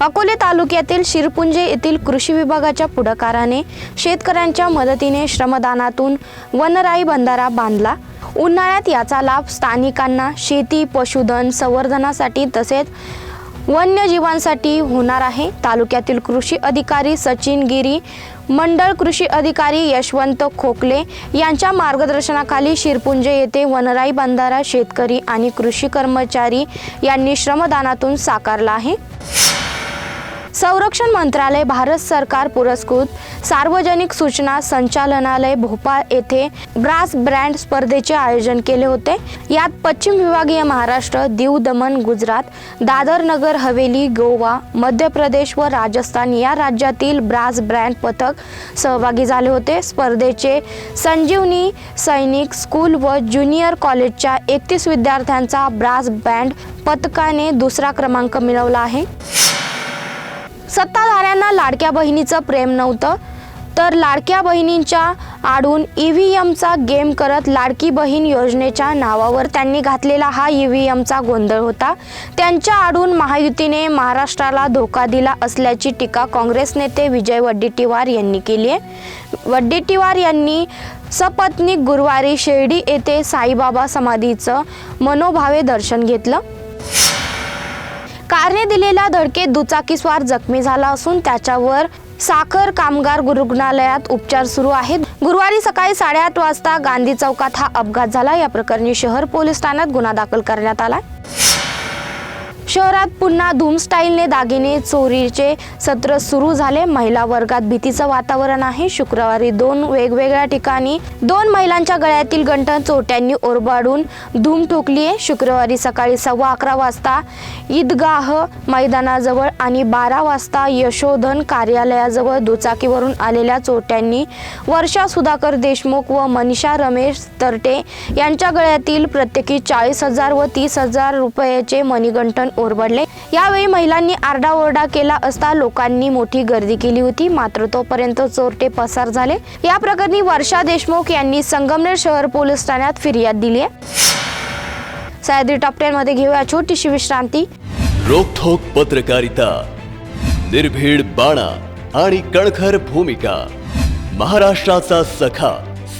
अकोले तालुक्यातील शिरपुंजे येथील कृषी विभागाच्या पुढाकाराने शेतकऱ्यांच्या मदतीने श्रमदानातून वनराई बंधारा बांधला. उन्हाळ्यात याचा लाभ स्थानिकांना शेती पशुधन संवर्धनासाठी तसेच वन्यजीवांसाठी होणार आहे. तालुक्यातील कृषी अधिकारी सचिन गिरी मंडळ कृषी अधिकारी यशवंत खोकले यांच्या मार्गदर्शनाखाली शिरपुंजे येथे वनराई बंधारा शेतकरी आणि कृषी कर्मचारी यांनी श्रमदानातून साकारला आहे. संरक्षण मंत्रालय भारत सरकार पुरस्कृत। सार्वजनिक सूचना संचालनालय भोपाळ येथे ब्रास ब्रँड स्पर्धेचे आयोजन केले होते. यात पश्चिम विभागीय महाराष्ट्र दीव दमन गुजरात दादर नगर हवेली गोवा मध्य प्रदेश व राजस्थान या राज्यातील ब्रास ब्रँड पथक सहभागी झाले होते. स्पर्धेचे संजीवनी सैनिक स्कूल व ज्युनियर कॉलेजच्या एकतीस विद्यार्थ्यांचा ब्रास बँड पथकाने दुसरा क्रमांक मिळवला आहे. सत्ताधाऱ्यांना लाडक्या बहिणीचं प्रेम नव्हतं. तर लाडक्या बहिणींच्या आडून ई व्ही एमचा गेम करत लाडकी बहीण योजनेच्या नावावर त्यांनी घातलेला हा ई व्ही एमचा गोंधळ होता. त्यांच्या आडून महायुतीने महाराष्ट्राला धोका दिला असल्याची टीका काँग्रेस नेते विजय वड्डेट्टीवार यांनी केली आहे. वड्डेट्टीवार यांनी सपत्नीक गुरुवारी शिर्डी येथे साईबाबा समाधीचं मनोभावे दर्शन घेतलं. कारने दिलेल्या धडकेत दुचाकीस्वार जखमी झाला असून त्याच्यावर साखर कामगार रुग्णालयात उपचार सुरू आहेत. गुरुवारी सकाळी साडेआठ वाजता गांधी चौकात हा अपघात झाला. या प्रकरणी शहर पोलीस ठाण्यात गुन्हा दाखल करण्यात आला. शहरात पुन्हा धूम स्टाईलने दागिने चोरीचे सत्र सुरू झाले. महिला वर्गात भीतीचं वातावरण आहे. शुक्रवारी दोन वेगवेगळ्या ठिकाणी दोन महिलांच्या गळ्यातील गंठण चोट्यांनी ओरबाडून धूम ठोकली आहे. शुक्रवारी सकाळी सव्वा अकरा वाजता ईदगाह मैदानाजवळ आणि बारा वाजता यशोधन कार्यालयाजवळ दुचाकीवरून आलेल्या चोट्यांनी वर्षा सुधाकर देशमुख व मनीषा रमेश तरटे यांच्या गळ्यातील प्रत्येकी चाळीस हजार व तीस हजार रुपयाचे मणिगंठन ओरबडले. यावेळी महिलांनी आरडाओरडा केला असता लोकांनी मोठी गर्दी केली होती मात्र तोपर्यंत चोरटे पसार झाले. या प्रकरणी वर्षा देशमुख यांनी संगमनेर शहर पोलीस ठाण्यात फिर्याद दिली आहे. सह्याद्री टॉप टेन मध्ये घेऊया छोटीशी विश्रांती. रोखोक पत्रकारिता निर्भीड बाणा आणि कणखर भूमिका महाराष्ट्राचा सखा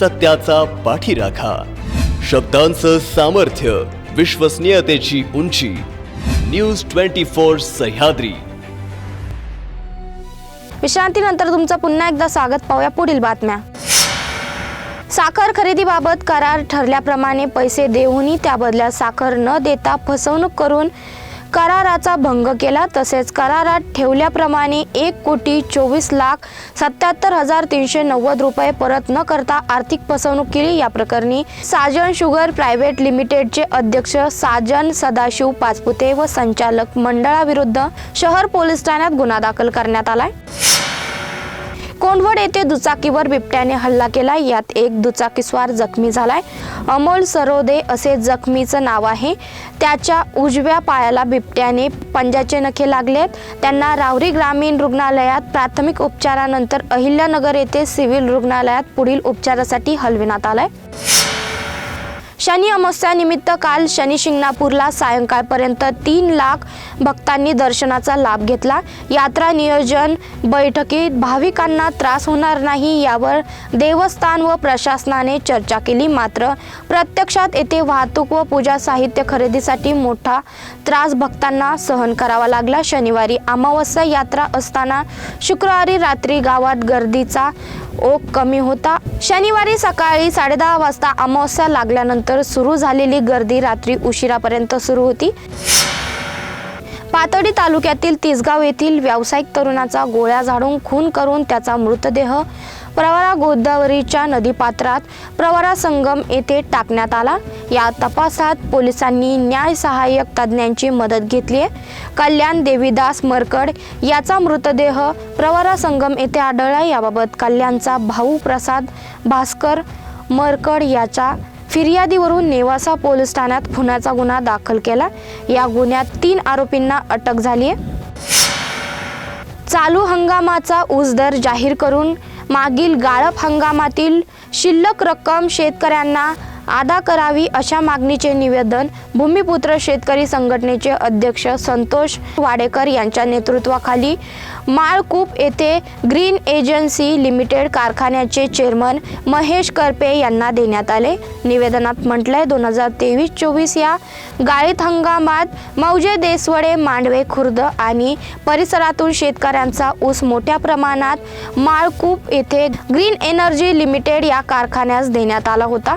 सत्याचा पाठीराखा शब्दांचं सामर्थ्य विश्वसनीयतेची उंची न्यूज ट्वेंटी फोर सह्याद्री. विश्रांतीनंतर तुमचं पुन्हा एकदा स्वागत पाहूया पुढील बातम्या. साखर खरेदीबाबत करार ठरल्याप्रमाणे पैसे देऊनही त्या बदल्यात साखर न देता फसवणूक करून कराराचा भंग केला. तसेच करारात ठेवल्याप्रमाणे एक कोटी चोवीस लाख सत्याहत्तर हजार तीनशे नव्वद रुपये परत न करता आर्थिक फसवणूक केली. या प्रकरणी साजन शुगर प्रायव्हेट लिमिटेडचे अध्यक्ष साजन सदाशिव पाचपुते व संचालक मंडळाविरुद्ध शहर पोलीस ठाण्यात गुन्हा दाखल करण्यात आलाय. कोंडवड येथे दुचाकीवर बिबट्याने हल्ला केला यात एक दुचाकीस्वार जखमी झालाय. अमोल सरोदे असे जखमीचं नाव आहे. त्याच्या उजव्या पायाला बिबट्याने पंजाचे नखे लागलेत त्यांना रावरी ग्रामीण रुग्णालयात प्राथमिक उपचारानंतर अहिल्यानगर येथे सिव्हिल रुग्णालयात पुढील उपचारासाठी हलविण्यात आलाय. शनी अमावस्यानिमित्त काल शनी शिंगणापूरला सायंकाळपर्यंत तीन लाख भक्तांनी दर्शनाचा लाभ घेतला. यात्रा नियोजन बैठकीत भाविकांना त्रास होणार नाही यावर देवस्थान व प्रशासनाने चर्चा केली. मात्र प्रत्यक्षात येथे वाहतूक व पूजा साहित्य खरेदीसाठी मोठा त्रास भक्तांना सहन करावा लागला. शनिवारी अमावस्या यात्रा असताना शुक्रवारी रात्री गावात गर्दीचा ओघ कमी होता. शनिवारी सकाळी साडेदहा वाजता अमावस्या लागल्यानंतर सुरू झालेली गर्दी रात्री उशिरापर्यंत सुरू होती. पातळी तालुक्यातील तिसगाव येथील व्यावसायिक तरुणाचा गोळ्या झाडून खून करून त्याचा मृतदेह प्रवरा गोदावरीच्या नदीपात्रात प्रवरा संगम येथे टाकण्यात आला. या तपासात पोलिसांनी न्याय सहाय्यक तज्ज्ञांची मदत घेतली आहे. कल्याण देवीदास मरकड याचा मृतदेह प्रवरा संगम येथे आढळला. याबाबत कल्याणचा भाऊ प्रसाद भास्कर मरकड याच्या फिर्यादीवरून नेवासा पोलीस ठाण्यात खुनाचा गुन्हा दाखल केला. या गुन्ह्यात तीन आरोपींना अटक झाली आहे. चालू हंगामाचा ऊस दर जाहीर करून मागील गाळप हंगामातील शिल्लक रक्कम शेतकऱ्यांना अदा करावी अशा मागणीचे निवेदन भूमिपुत्र शेतकरी संघटनेचे अध्यक्ष संतोष वाडेकर यांच्या नेतृत्वाखाली माळकूप येथे ग्रीन एजन्सी लिमिटेड कारखान्याचे चेअरमन महेश करपे यांना देण्यात आले. निवेदनात म्हटलंय दोन हजार तेवीस चोवीस या गाळीत हंगामात मौजे देसवडे मांडवे खुर्द आणि परिसरातून शेतकऱ्यांचा ऊस मोठ्या प्रमाणात माळकूप येथे ग्रीन एनर्जी लिमिटेड या कारखान्यास देण्यात आला होता.